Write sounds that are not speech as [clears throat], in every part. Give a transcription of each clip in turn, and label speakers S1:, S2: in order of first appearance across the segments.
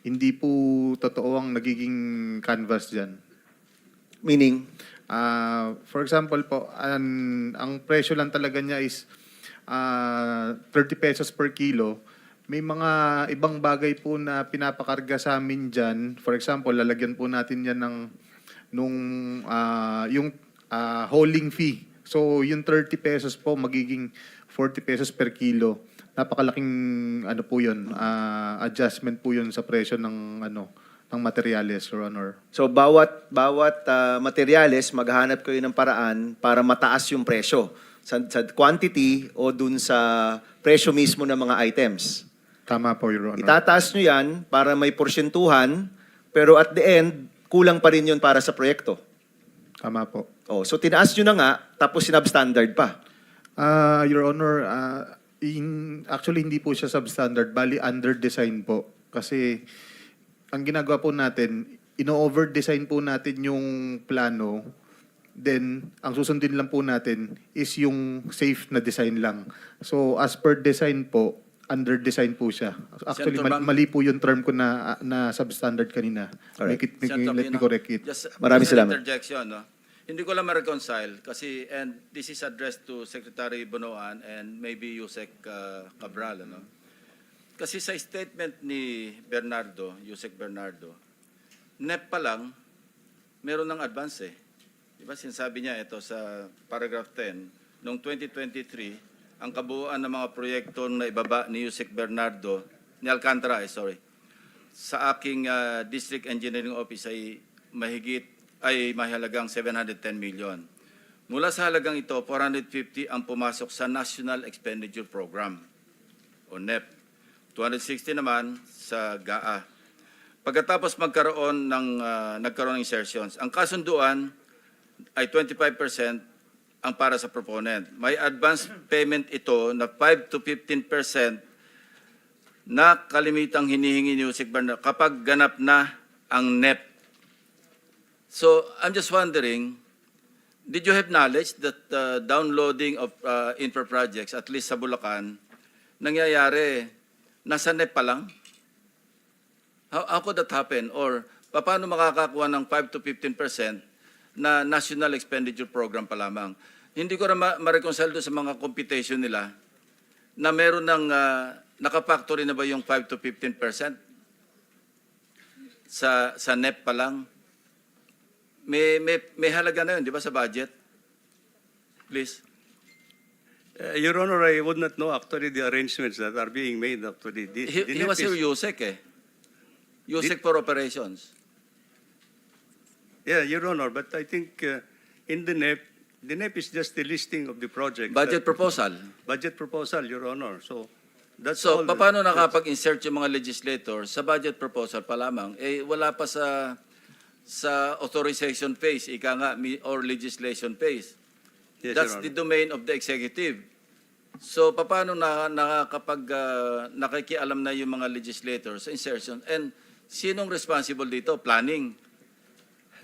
S1: Hindi po totoo ang nagiging canvas dyan.
S2: Meaning,
S1: Ah, for example po, ang, ang presyo lang talaga niya is ah, 30 pesos per kilo. May mga ibang bagay po na pinapakarga sa amin dyan. For example, lalagyan po natin yan ng nung ah, yung ah, hauling fee. So, yung 30 pesos po magiging 40 pesos per kilo. Napakalaking ano po 'yun, ah, adjustment po 'yun sa presyo ng ano ng materyales, Your Honor.
S2: so bawat bawat ah, materyales maghahanap kayo ng paraan para mataas yung presyo sa, sa quantity o dun sa presyo mismo ng mga items.
S1: Tama po, Your Honor.
S2: Itataas nyo yan para may porsyentuhan, pero at the end, kulang pa rin yun para sa proyekto.
S1: Tama po.
S2: Oh, so tinaas nyo na nga, tapos sinabstandard pa.
S1: Ah, Your Honor, ah, in, actually hindi po siya substandard, bali under design po. Kasi ang ginagawa po natin, ino-over design po natin yung plano, then ang susundin lang po natin is yung safe na design lang. So as per design po, under design po siya. Actually,
S3: Senator
S1: mali,
S3: Bang-
S1: mali po yung term ko na na substandard kanina.
S2: Alright.
S1: Make it, make,
S3: Senator
S1: let me correct it.
S3: Just,
S2: Maraming
S3: just an
S2: salamat.
S3: interjection, no? Hindi ko lang ma-reconcile kasi, and this is addressed to Secretary Bonoan and maybe Yusek uh, Cabral, ano? Kasi sa statement ni Bernardo, Yusek Bernardo, NEP pa lang, meron ng advance eh. Di ba sinasabi niya ito sa paragraph 10, noong 2023, ang kabuuan ng mga proyekto na ibaba ni Yusek Bernardo, ni Alcantara, eh, sorry, sa aking ah, district engineering office ay mahigit ay mahalagang 710 million. Mula sa halagang ito, 450 ang pumasok sa National Expenditure Program o NEP. 260 naman sa GAA. Pagkatapos magkaroon ng ah, nagkaroon ng insertions, ang kasunduan ay 25% ang para sa proponent. May advance payment ito na 5 to 15% na kalimitang hinihingi ni Yusik Bernal kapag ganap na ang NEP. So, I'm just wondering, did you have knowledge that uh, downloading of uh, infra projects, at least sa Bulacan, nangyayari, nasa NEP pa lang? How, how could that happen? Or, paano makakakuha ng 5 to 15% na national expenditure program pa lamang? Hindi ko na ma- ma-reconcile doon sa mga computation nila na meron ng uh, nakapactory na ba yung 5 to 15% sa sa NEP pa lang? May may may halaga na yun, di ba sa budget? Please.
S4: Uh, Your Honor, I would not know actually the arrangements that are being made actually. The,
S3: He,
S4: the
S3: he was here USEC eh. USEC for operations.
S4: Yeah, Your Honor, but I think uh, in the NEP, the NEP is just the listing of the project.
S3: Budget proposal.
S4: Budget proposal, Your Honor. So that's
S3: So,
S4: all.
S3: paano nakapag-insert yung mga legislators sa budget proposal pa lamang? Eh, wala pa sa sa authorization phase, ika nga, or legislation phase.
S4: Yes,
S3: That's the domain of the executive. So, paano na nakakapag ah, nakikialam na yung mga legislators sa insertion? And sinong responsible dito? Planning.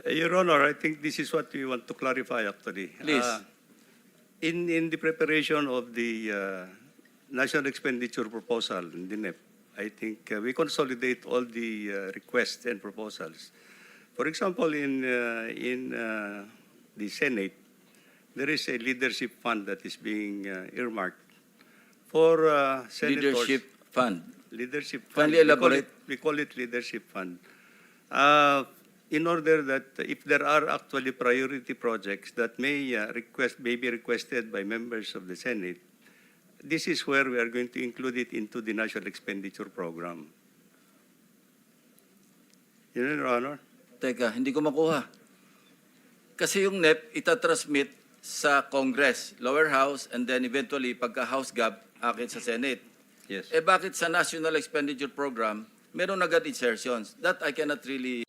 S4: Uh, Your Honor, I think this is what we want to clarify actually.
S3: Please.
S4: Uh, in, in the preparation of the uh, national expenditure proposal in the NEP, I think uh, we consolidate all the uh, requests and proposals. For example, in, uh, in uh, the Senate, there is a leadership fund that is being uh, earmarked for uh, senators.
S3: Leadership Fund.
S4: Leadership
S3: Kindly
S4: fund. We call it- We call it leadership fund. Uh, in order that if there are actually priority projects that may uh, request, may be requested by members of the Senate, this is where we are going to include it into the national expenditure program. Yun, Your Honor.
S3: Teka, hindi ko makuha. Kasi yung NEP, itatransmit sa Congress, lower house, and then eventually, pagka House Gap, akin sa Senate.
S4: Yes.
S3: Eh bakit sa National Expenditure Program, meron agad insertions? That I cannot really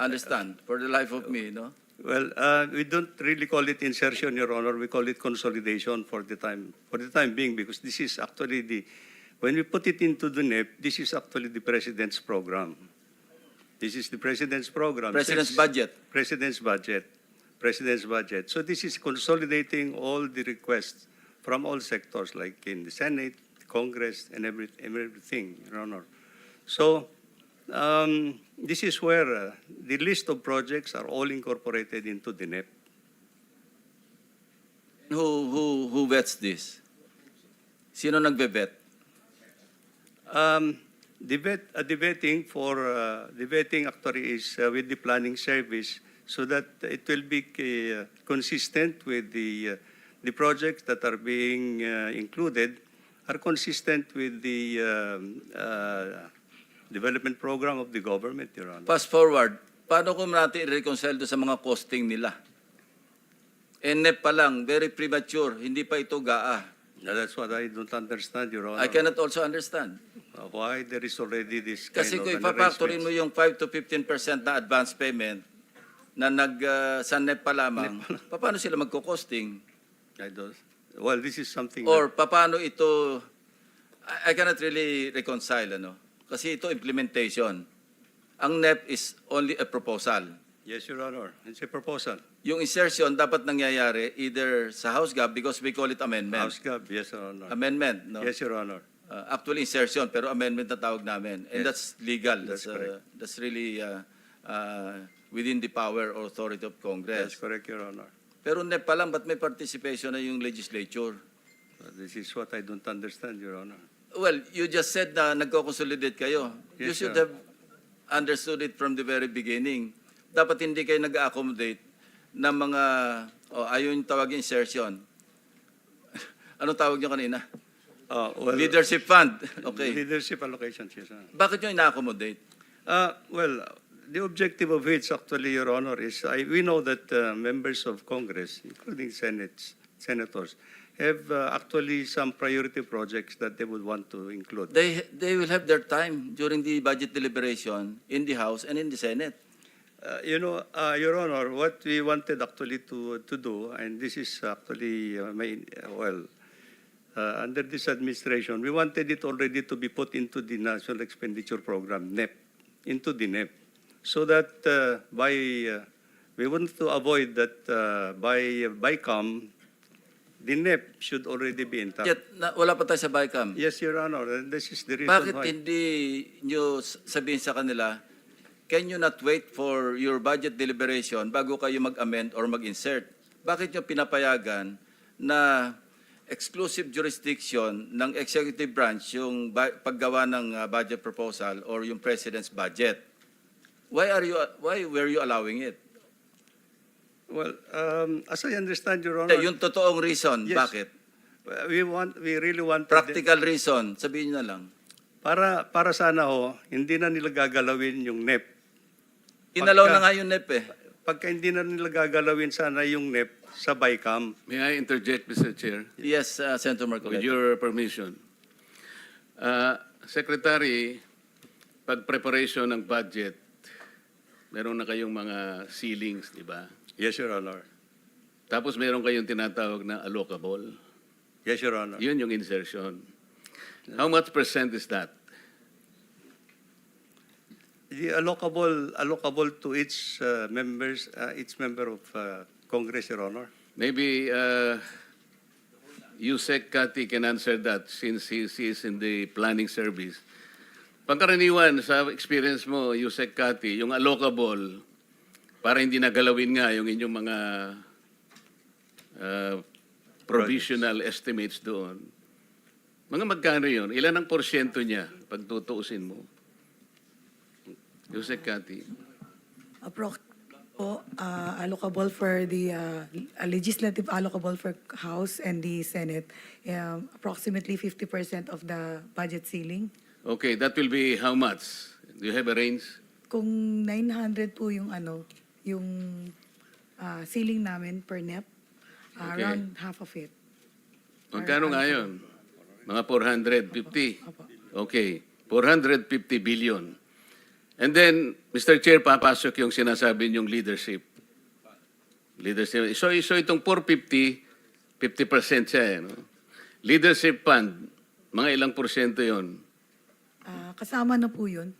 S3: understand for the life of me, no?
S4: Well, uh, we don't really call it insertion, Your Honor. We call it consolidation for the time for the time being because this is actually the when we put it into the NEP, this is actually the president's program. This is the president's program.
S3: President's budget.
S4: President's budget. President's budget. So this is consolidating all the requests from all sectors, like in the Senate, Congress, and every, everything, Your Honor. So Um, this is where uh, the list of projects are all incorporated into the NEP.
S3: Who, who, who vets this? Sino nagbe-vet?
S4: Um, the vet, uh, the vetting for, uh, the vetting actually is uh, with the planning service so that it will be uh, consistent with the, uh, the projects that are being uh, included are consistent with the um, uh, development program of the government, Your Honor.
S3: Fast forward, paano kung natin i-reconcile sa mga costing nila? NEP pa lang, very premature, hindi pa ito GAA.
S4: Now, that's what I don't understand, Your Honor.
S3: I cannot also understand.
S4: Uh, Why there is already this kind
S3: Kasi
S4: of
S3: kung ipapactorin mo yung 5 to 15% na advance payment na nag uh, sa NEP pa lamang, paano sila magko-costing?
S4: I don't, well, this is something.
S3: Or paano ito I, I cannot really reconcile ano kasi ito implementation. Ang NEP is only a proposal.
S4: that- yes, Your Honor, it's a proposal.
S3: Yung insertion dapat nangyayari either sa House Gov because we call it amendment.
S4: House Gov, yes, Your Honor.
S3: Amendment, no?
S4: Yes, Your Honor.
S3: Uh, actually insertion pero amendment na tawag namin. And
S4: Yes.
S3: that's legal.
S4: That's
S3: That's, uh, that's really uh, uh, within the power or authority of
S4: That's
S3: Congress.
S4: correct, Your Honor.
S3: Pero NEP pa lang, ba't may participation na yung legislature?
S4: Uh, This is what I don't understand, Your Honor.
S3: Well, you just said na nagko-consolidate kayo. you
S4: Yes,
S3: should
S4: sir.
S3: have understood it from the very beginning. Dapat hindi kayo nag-accommodate ng mga, oh, ayun yung tawag yung insertion. [laughs] Anong tawag nyo kanina?
S4: Uh, well,
S3: Leadership fund. [laughs] Okay.
S4: Leadership allocations, yes, Your Honor.
S3: Bakit nyo ina-accommodate?
S4: Uh, well, the objective of which actually, Your Honor, is I, we know that uh, members of Congress, including senates, senators, have uh, actually some priority projects that they would want to include.
S3: They, they will have their time during the budget deliberation in the House and in the Senate.
S4: Uh, you know, uh, Your Honor, what we wanted actually to to do, and this is actually uh, my, uh, well, uh, under this administration, we wanted it already to be put into the National Expenditure Program (NEP), into the NEP, so that uh, by uh, we want to avoid that uh, by by come, the NEP should already be intact.
S3: Yet, na, wala pa tayo sa BICAM.
S4: Yes, Your Honor, and this is the reason
S3: Bakit
S4: why.
S3: hindi nyo sabihin sa kanila, can you not wait for your budget deliberation bago kayo mag-amend or mag-insert? Bakit nyo pinapayagan na exclusive jurisdiction ng executive branch yung paggawa ng uh, budget proposal or yung president's budget? Why are you why were you allowing it?
S4: Well, um, as I understand, Your Honor,
S3: Eh, yung totoong reason,
S4: Yes.
S3: bakit?
S4: we want, we really want
S3: Practical reason, sabihin nyo na lang.
S4: Para para sana ho, hindi na nila gagalawin yung NEP.
S3: Inalaw
S4: Pagka-
S3: na nga yung NEP eh.
S4: Pagka hindi na nila gagalawin sana yung NEP sa BICAM,
S5: May I interject, Mr. Chair,
S3: Yes, uh, Senator
S5: with
S3: Marcoleta.
S5: your permission? Uh, Secretary, pag preparation ng budget, meron na kayong mga ceilings, di ba?
S4: yes, Your Honor.
S5: Tapos meron kayong tinatawag na allocable.
S4: Yes, Your Honor.
S5: Yun yung insertion. How much percent is that?
S4: The allocable, allocable to each uh, members, uh, each member of uh, Congress, Your Honor.
S5: Maybe uh, Yusek Kati can answer that since he, he is in the planning service. Pangkaraniwan, sa experience mo, Yusek Kati, yung allocable, para hindi nagalawin nga yung inyong mga uh, provisional estimates doon. Mga magkano yun? Ilan ang porsyento niya pag tutuusin mo? Yusek Kati.
S6: Appro- po, uh, allocable for the uh, legislative allocable for House and the Senate, um, approximately 50% of the budget ceiling.
S5: Okay, that will be how much? Do you have a range?
S6: Kung 900 po yung ano, yung uh, ceiling namin per NEP, uh,
S5: Okay.
S6: around half of it.
S5: Magkano nga yun? Mga 450.
S6: Opo.
S5: Okay, 450 billion. And then, Mr. Chair, papasok yung sinasabi niyong leadership. Leadership. So, so itong 450, 50% siya eh. No? Leadership fund, mga ilang porsyento yon
S6: Uh, kasama na po yun.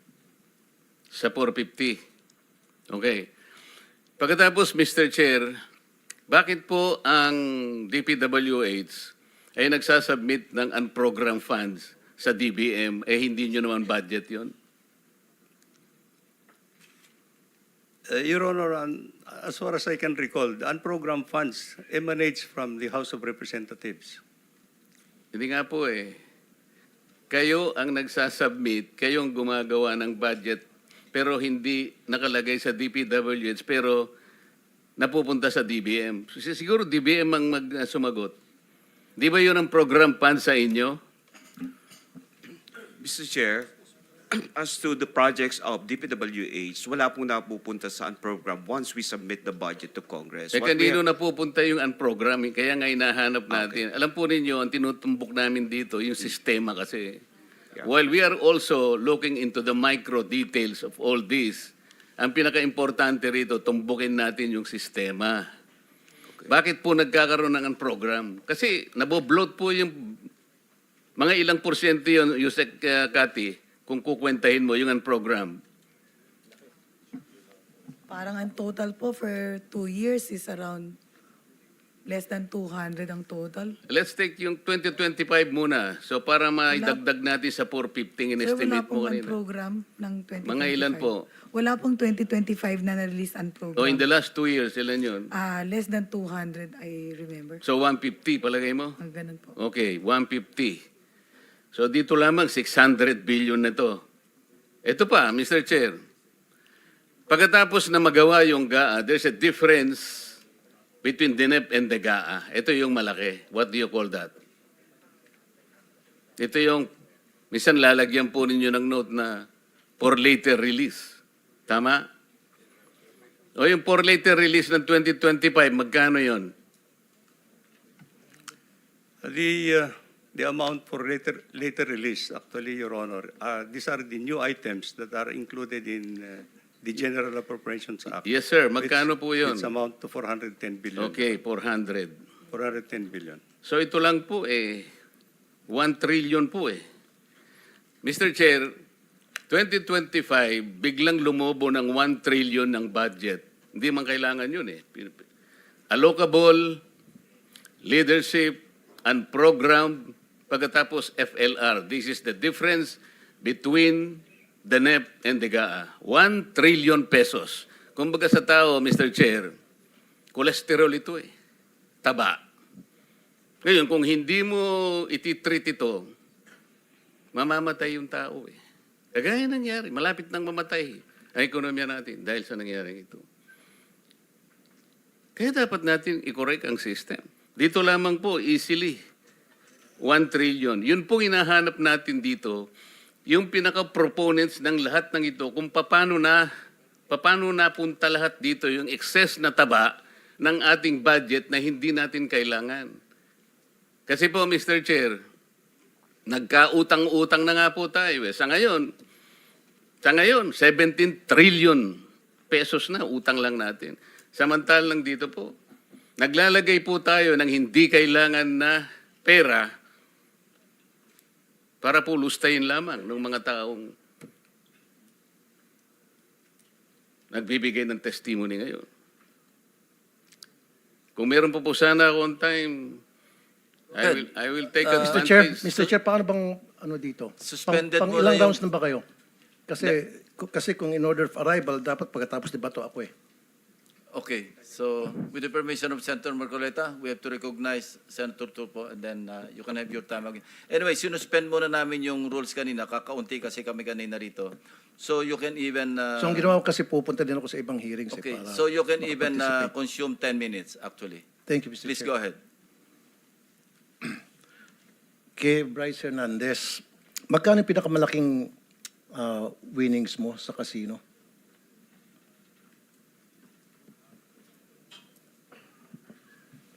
S5: sa 450. Okay. Pagkatapos, Mr. Chair, bakit po ang DPWH ay nagsasubmit ng unprogrammed funds sa DBM, eh hindi nyo naman budget yon?
S4: Uh, Your Honor, an- as far as I can recall, the unprogrammed funds emanates from the House of Representatives.
S5: Hindi nga po eh. Kayo ang nagsasubmit, kayo ang gumagawa ng budget, pero hindi nakalagay sa DPWH, pero napupunta sa DBM. Sig- Siguro DBM ang mag, uh, sumagot. Di ba yun ang program fund sa inyo?
S7: Mr. Chair, [clears throat] as to the projects of DPWH, wala pong napupunta sa program once we submit the budget to Congress.
S5: Eh
S7: What we
S5: kanino
S7: have-
S5: napupunta yung unprogramming? Kaya nga hinahanap natin. Alam po ninyo, ang tinutumbok namin dito, yung sistema kasi.
S7: Yeah.
S5: While we are also looking into the micro details of all this, ang pinaka-importante rito, tumbukin natin yung sistema. Bakit po nagkakaroon ng program? Kasi nabobloat po yung mga ilang porsyento yun, Yusek uh, Kati, kung kukwentahin mo yung program.
S6: Parang ang total po for two years is around less than 200 ang total.
S5: Let's take yung 2025 muna. So para maidagdag natin sa 450
S6: Sir, wala
S5: in-estimate mo
S6: pong
S5: kanina.
S6: program ng 2025.
S5: Mga ilan po?
S6: Wala pong 2025 na na-release ang program.
S5: O in the last two years, ilan yun?
S6: Ah, less than 200, I remember.
S5: So 150 palagay mo?
S6: Ang ganun po.
S5: Okay, 150. So dito lamang 600 billion na to. Ito pa, Mr. Chair. Pagkatapos na magawa yung GAA, there's a difference between DNEP and the GAA. Ito yung malaki. What do you call that? Ito yung, minsan lalagyan po ninyo ng note na for later release. Tama? O yung for later release ng 2025, magkano yon?
S4: The, uh, the amount for later, later release, actually, Your Honor, uh, these are the new items that are included in uh, the General Appropriations Act.
S5: Yes, sir. Magkano po yun?
S4: Which amount to 410 billion.
S5: Okay, 400.
S4: 410 billion.
S5: So ito lang po eh, 1 trillion po eh. Mr. Chair, 2025, biglang lumobo ng 1 trillion ng budget. Hindi man kailangan yun eh. Allocable, leadership, and program, pagkatapos FLR. This is the difference between the NEP and the GAA. 1 trillion pesos. Kumbaga sa tao, Mr. Chair, cholesterol ito eh. Taba. Ngayon, kung hindi mo ititreat ito, mamamatay yung tao eh. Kagaya nangyari, malapit nang mamatay ang ekonomiya natin dahil sa nangyaring ito. Kaya dapat natin i-correct ang system. Dito lamang po, easily, 1 trillion. Yun pong hinahanap natin dito, yung pinaka-proponents ng lahat ng ito, kung paano na, paano napunta lahat dito, yung excess na taba ng ating budget na hindi natin kailangan. Kasi po, Mr. Chair, nagkautang-utang na nga po tayo. Eh. Sa ngayon, sa ngayon, 17 trillion pesos na utang lang natin. Samantalang dito po, naglalagay po tayo ng hindi kailangan na pera para po lustayin lamang ng mga taong nagbibigay ng testimony ngayon. Kung meron po po sana akong time, I will, I will take
S8: Mr.
S5: advantage.
S8: Chair, Mr. Chair, paano bang ano dito?
S3: Suspended
S8: pang, pang ilang rounds na ba kayo? Kasi kasi kung in order of arrival, dapat pagkatapos debato ako eh.
S3: Okay, so with the permission of Senator Marcoleta, we have to recognize Senator Turpo and then uh, you can have your time again. Anyway, sinuspend muna namin yung rules kanina, kakaunti kasi kami kanina rito. So you can even... uh,
S8: So ang ginawa ko kasi pupunta din ako sa ibang hearings
S3: Okay,
S8: eh, para
S3: so you can even uh, consume 10 minutes actually.
S8: Thank you, Mr.
S3: Please
S8: Chair.
S3: go ahead. [clears throat]
S8: Kay Bryce Hernandez, magkano yung pinakamalaking ah, winnings mo sa casino?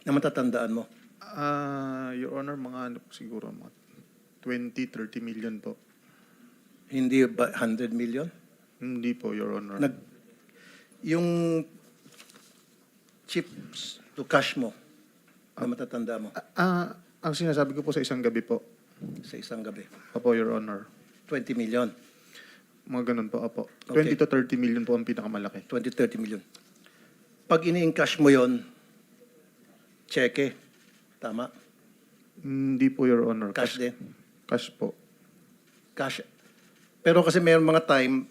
S8: Na matatandaan mo?
S1: Ah, Your Honor, mga ano po siguro, mga 20, 30 million po.
S8: Hindi ba 100 million?
S1: Hindi po, Your Honor.
S8: Nag, yung chips to cash mo na matatanda mo
S1: Ah, ang sinasabi ko po sa isang gabi po.
S8: sa isang gabi.
S1: Opo, Your Honor.
S8: 20 million,
S1: Mga ganun po, opo.
S8: Okay.
S1: 20 to 30 million po ang pinakamalaki.
S8: 20, 30 million. Pag ini-encash mo yon, cheque, tama,
S1: Hindi po, Your Honor.
S8: cash din,
S1: Cash po.
S8: cash. Pero kasi mayroong mga time,